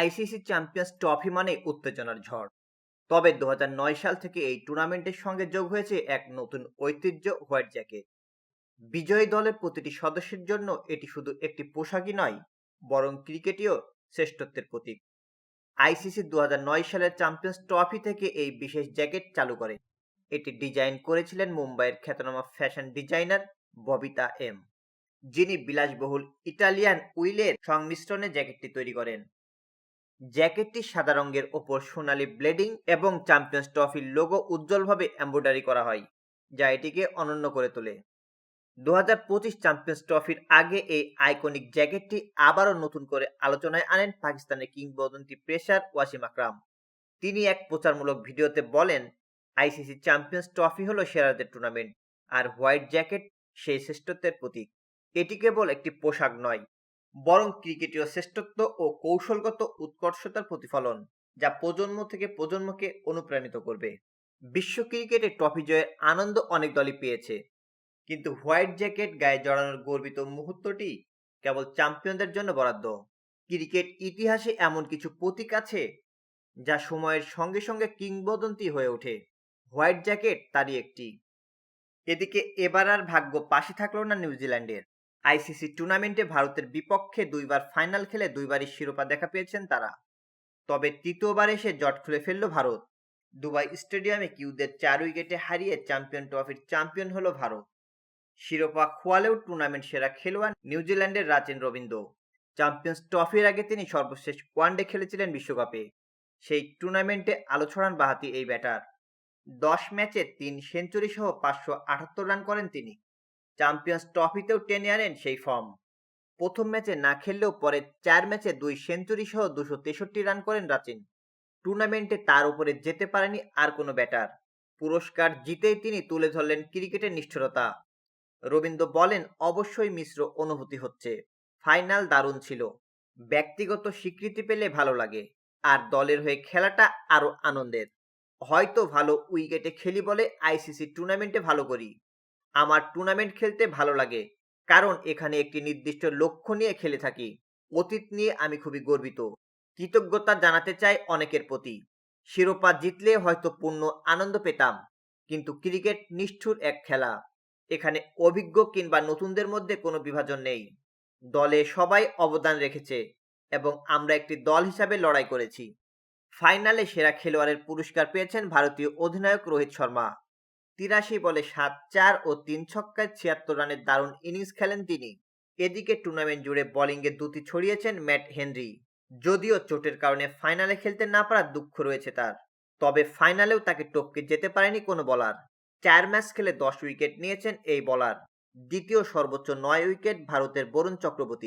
ICC champions trophy মানে উত্তেজনার ঝড়। তবে দু হাজার নয় সাল থেকে এই টুর্নামেন্টের সঙ্গে যোগ হয়েছে এক নতুন ঐতিহ্য হোয়াইট জ্যাকেট। বিজয়ী দলের প্রতিটি সদস্যের জন্য এটি শুধু একটি পোশাকই নয়, বরং ক্রিকেটীয় শ্রেষ্ঠত্বের প্রতীক। আইসিসি দু হাজার নয় সালের চ্যাম্পিয়ন্স ট্রফি থেকে এই বিশেষ জ্যাকেট চালু করে। এটি ডিজাইন করেছিলেন মুম্বাইয়ের খ্যাতনামা ফ্যাশন ডিজাইনার ববিতা এম, যিনি বিলাসবহুল ইটালিয়ান উইলের সংমিশ্রণে জ্যাকেটটি তৈরি করেন। জ্যাকেটটি সাদা রঙের ওপর সোনালী ব্লেডিং এবং চ্যাম্পিয়ন্স ট্রফির লোগো উজ্জ্বলভাবে এমব্রয়ডারি করা হয়, যা এটিকে অনন্য করে তোলে। দু হাজার পঁচিশ চ্যাম্পিয়ন্স ট্রফির আগে এই আইকনিক জ্যাকেটটি আবারও নতুন করে আলোচনায় আনেন পাকিস্তানের কিংবদন্তি পেসার ওয়াসিম আকরাম। তিনি এক প্রচারমূলক ভিডিওতে বলেন, আইসিসি চ্যাম্পিয়ন্স ট্রফি হলো সেরাদের টুর্নামেন্ট, আর হোয়াইট জ্যাকেট সেই শ্রেষ্ঠত্বের প্রতীক। এটি কেবল একটি পোশাক নয় বরং ক্রিকেটীয় শ্রেষ্ঠত্ব ও কৌশলগত উৎকর্ষতার প্রতিফলন যা প্রজন্ম থেকে প্রজন্মকে অনুপ্রাণিত করবে। বিশ্ব ক্রিকেটে ট্রফি জয়ের আনন্দ অনেক দলই পেয়েছে। কিন্তু হোয়াইট জ্যাকেট গায়ে জড়ানোর গর্বিত মুহূর্তটি কেবল চ্যাম্পিয়নদের জন্য বরাদ্দ। ক্রিকেট ইতিহাসে এমন কিছু প্রতীক আছে যা সময়ের সঙ্গে সঙ্গে কিংবদন্তি হয়ে ওঠে। হোয়াইট জ্যাকেট তারই একটি। এদিকে এবার আর ভাগ্য পাশে থাকল না নিউজিল্যান্ডের। আইসিসি টুর্নামেন্টে ভারতের বিপক্ষে দুইবার ফাইনাল খেলে দুইবারই শিরোপা দেখা পেয়েছেন তারা। তবে তৃতীয়বার এসে জট খুলে ফেলল ভারত। দুবাই স্টেডিয়ামে কিউদের চার উইকেটে হারিয়ে চ্যাম্পিয়ন ট্রফির চ্যাম্পিয়ন হলো ভারত। শিরোপা খোয়ালেও টুর্নামেন্ট সেরা খেলোয়াড় নিউজিল্যান্ডের রাচেন রবীন্দ্র। চ্যাম্পিয়ন্স ট্রফির আগে তিনি সর্বশেষ ওয়ানডে খেলেছিলেন বিশ্বকাপে। সেই টুর্নামেন্টে আলো ছড়ান বাহাতি এই ব্যাটার। দশ ম্যাচে তিন সেঞ্চুরি সহ পাঁচশো আটাত্তর রান করেন তিনি। চ্যাম্পিয়ন্স ট্রফিতেও টেনে আনেন সেই ফর্ম প্রথম ম্যাচে না খেললেও পরে চার ম্যাচে দুই সেঞ্চুরি সহ দুশো তেষট্টি রান করেন রাচিন। টুর্নামেন্টে তার উপরে যেতে পারেনি আর কোনো ব্যাটার পুরস্কার জিতেই তিনি তুলে ধরলেন ক্রিকেটের নিষ্ঠুরতা। রবীন্দ্র বলেন, অবশ্যই মিশ্র অনুভূতি হচ্ছে। ফাইনাল দারুণ ছিল। ব্যক্তিগত স্বীকৃতি পেলে ভালো লাগে। আর দলের হয়ে খেলাটা আরও আনন্দের। হয়তো ভালো উইকেটে খেলি বলে আইসিসি টুর্নামেন্টে ভালো করি। আমার টুর্নামেন্ট খেলতে ভালো লাগে। কারণ এখানে একটি নির্দিষ্ট লক্ষ্য নিয়ে খেলে থাকি। অতীত নিয়ে আমি খুবই গর্বিত। কৃতজ্ঞতা জানাতে চাই অনেকের প্রতি। শিরোপা জিতলে হয়তো পূর্ণ আনন্দ পেতাম, কিন্তু ক্রিকেট নিষ্ঠুর এক খেলা। এখানে অভিজ্ঞ কিংবা নতুনদের মধ্যে কোনো বিভাজন নেই। দলে সবাই অবদান রেখেছে এবং আমরা একটি দল হিসাবে লড়াই করেছি। ফাইনালে সেরা খেলোয়াড়ের পুরস্কার পেয়েছেন ভারতীয় অধিনায়ক রোহিত শর্মা। তিরাশি বলে সাত চার ও তিন ছক্কায় ছিয়াত্তর রানের দারুণ ইনিংস খেলেন তিনি। এদিকে টুর্নামেন্ট জুড়ে বোলিংয়ে দুটি ছড়িয়েছেন ম্যাট হেনরি। যদিও চোটের কারণে ফাইনালে খেলতে না পারার দুঃখ রয়েছে তার, তবে ফাইনালেও তাকে টপকে যেতে পারেনি কোনো বলার। চার ম্যাচ খেলে দশ উইকেট নিয়েছেন এই বলার। দ্বিতীয় সর্বোচ্চ নয় উইকেট ভারতের বরুণ চক্রবর্তী।